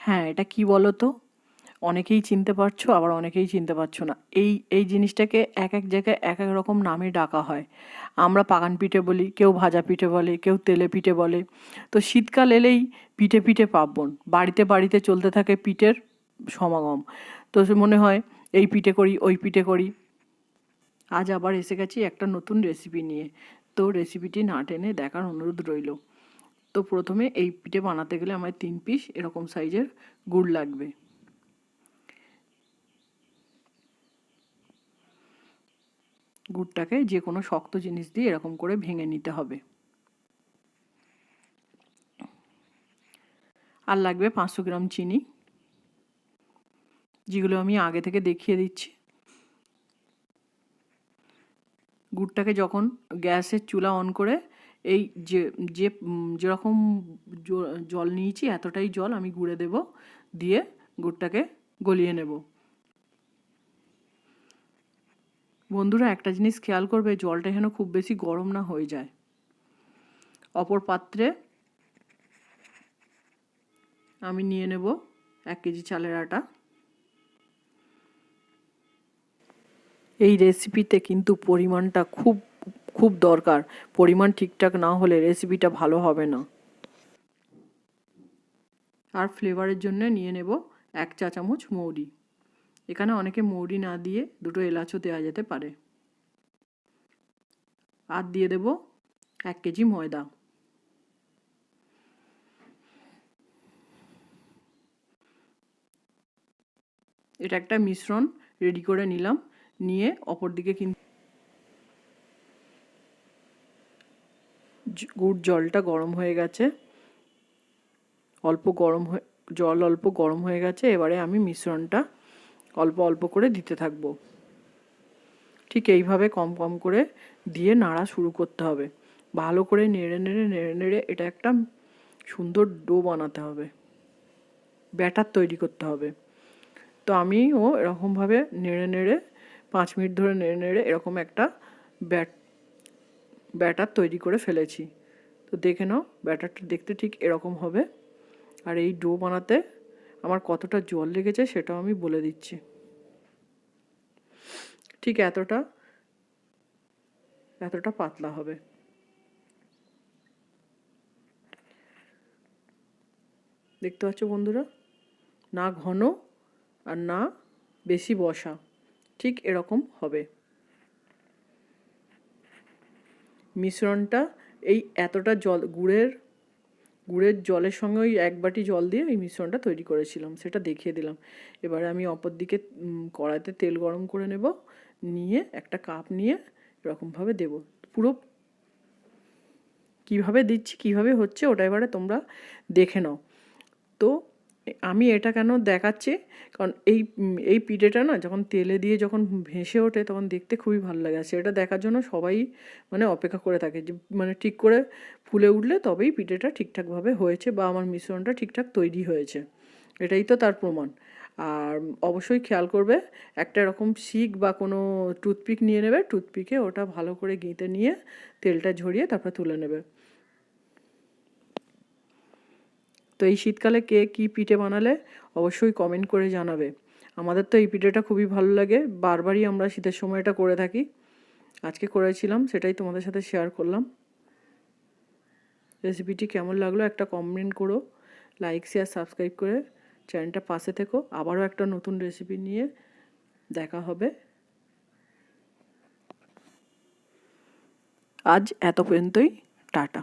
হ্যাঁ এটা কি বলো তো অনেকেই চিনতে পারছ, আবার অনেকেই চিনতে পারছ না। এই এই জিনিসটাকে এক এক জায়গায় এক এক রকম নামে ডাকা হয়। আমরা পাকান পিঠে বলি, কেউ ভাজা পিঠে বলে, কেউ তেলে পিঠে বলে। তো শীতকাল এলেই পিঠে পিঠে পার্বণ, বাড়িতে বাড়িতে চলতে থাকে পিঠের সমাগম। তো মনে হয়, এই পিঠে করি, ওই পিঠে করি। আজ আবার এসে গেছি একটা নতুন রেসিপি নিয়ে। তো রেসিপিটি না টেনে দেখার অনুরোধ রইল। তো প্রথমে এই পিঠে বানাতে গেলে আমার তিন পিস এরকম সাইজের গুড় লাগবে। গুড়টাকে যে কোনো শক্ত জিনিস দিয়ে এরকম করে ভেঙে নিতে হবে। আর লাগবে পাঁচশো গ্রাম চিনি, যেগুলো আমি আগে থেকে দেখিয়ে দিচ্ছি। গুড়টাকে যখন গ্যাসের চুলা অন করে এই যে যে, যেরকম জল নিয়েছি, এতটাই জল আমি গুঁড়ে দেব, দিয়ে গুড়টাকে গলিয়ে নেব। বন্ধুরা, একটা জিনিস খেয়াল করবে, জলটা যেন খুব বেশি গরম না হয়ে যায়। অপর পাত্রে আমি নিয়ে নেব এক কেজি চালের আটা। এই রেসিপিতে কিন্তু পরিমাণটা খুব খুব দরকার। পরিমাণ ঠিকঠাক না হলে রেসিপিটা ভালো হবে না। আর ফ্লেভারের জন্য নিয়ে নেব এক চা চামচ মৌরি। এখানে অনেকে মৌরি না দিয়ে দুটো এলাচও দেওয়া যেতে পারে। আর দিয়ে দেব এক কেজি ময়দা। এটা একটা মিশ্রণ রেডি করে নিলাম। নিয়ে অপর দিকে কিন্তু গুড় জলটা গরম হয়ে গেছে। অল্প গরম হয়ে জল অল্প গরম হয়ে গেছে, এবারে আমি মিশ্রণটা অল্প অল্প করে দিতে থাকব। ঠিক এইভাবে কম কম করে দিয়ে নাড়া শুরু করতে হবে। ভালো করে নেড়ে নেড়ে নেড়ে নেড়ে এটা একটা সুন্দর ডো বানাতে হবে। ব্যাটার তৈরি করতে হবে। তো আমিও এরকমভাবে নেড়ে নেড়ে পাঁচ মিনিট ধরে নেড়ে নেড়ে এরকম একটা ব্যাট ব্যাটার তৈরি করে ফেলেছি। তো দেখে নাও, ব্যাটারটা দেখতে ঠিক এরকম হবে। আর এই ডো বানাতে আমার কতটা জল লেগেছে সেটাও আমি বলে দিচ্ছি। ঠিক এতটা এতটা পাতলা হবে। দেখতে পাচ্ছ বন্ধুরা, না ঘন আর না বেশি বসা, ঠিক এরকম হবে। মিশ্রণটা এই এতটা জল, গুড়ের গুড়ের জলের সঙ্গে ওই এক বাটি জল দিয়ে এই মিশ্রণটা তৈরি করেছিলাম, সেটা দেখিয়ে দিলাম। এবারে আমি অপর দিকে কড়াইতে তেল গরম করে নেব, নিয়ে একটা কাপ নিয়ে এরকমভাবে দেব। পুরো কীভাবে দিচ্ছি, কীভাবে হচ্ছে, ওটা এবারে তোমরা দেখে নাও। তো আমি এটা কেন দেখাচ্ছি? কারণ এই এই পিঠেটা না যখন তেলে দিয়ে যখন ভেসে ওঠে তখন দেখতে খুবই ভালো লাগে। আর সেটা দেখার জন্য সবাই মানে অপেক্ষা করে থাকে যে মানে ঠিক করে ফুলে উঠলে তবেই পিঠেটা ঠিকঠাকভাবে হয়েছে বা আমার মিশ্রণটা ঠিকঠাক তৈরি হয়েছে। এটাই তো তার প্রমাণ। আর অবশ্যই খেয়াল করবে, একটা এরকম শিক বা কোনো টুথপিক নিয়ে নেবে, টুথপিকে ওটা ভালো করে গেঁথে নিয়ে তেলটা ঝরিয়ে তারপরে তুলে নেবে। তো এই শীতকালে কে কী পিঠে বানালে অবশ্যই কমেন্ট করে জানাবে। আমাদের তো এই পিঠেটা খুবই ভালো লাগে, বারবারই আমরা শীতের সময় এটা করে থাকি। আজকে করেছিলাম, সেটাই তোমাদের সাথে শেয়ার করলাম। রেসিপিটি কেমন লাগল একটা কমেন্ট করো লাইক শেয়ার সাবস্ক্রাইব করে চ্যানেলটা পাশে থেকো। আবারও একটা নতুন রেসিপি নিয়ে দেখা হবে। আজ এত পর্যন্তই, টাটা।